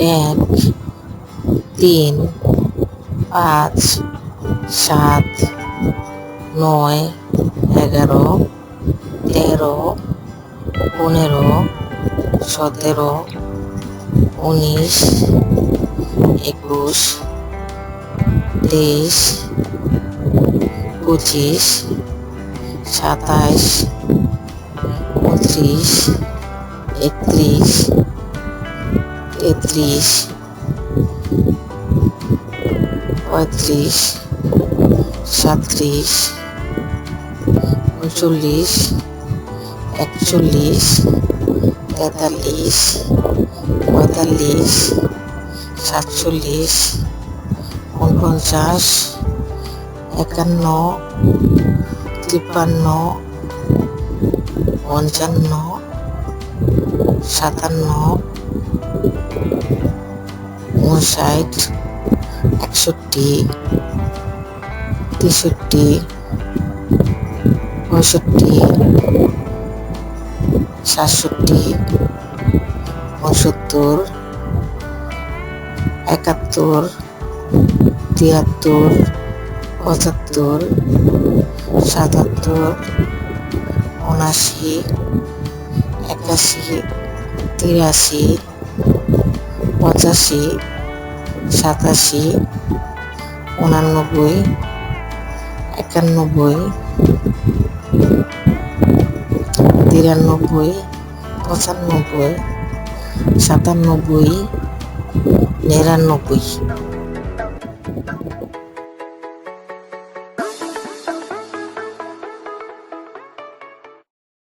এক, তিন, পাঁচ, সাত, নয়, এগারো, তেরো, পনেরো, সতেরো, উনিশ, একুশ, তেইশ, পঁচিশ সাতাশ উনত্রিশ, একত্রিশ তেত্রিশ পঁয়ত্রিশ সাতত্রিশ উনচল্লিশ একচল্লিশ তেতাল্লিশ পঁয়তাল্লিশ সাতচল্লিশ উনপঞ্চাশ একান্ন তিপ্পান্ন পঞ্চান্ন সাতান্ন উনষাট একষট্টি তেষট্টি পঁয়ষট্টি সাতষট্টি উনসত্তর একাত্তর তিয়াত্তর পঁচাত্তর সাতাত্তর উনাশি একাশি তিরাশি পঁচাশি সাতাশি উনানব্বই একানব্বই তিরানব্বই পঁচানব্বই সাতানব্বই নিরানব্বই।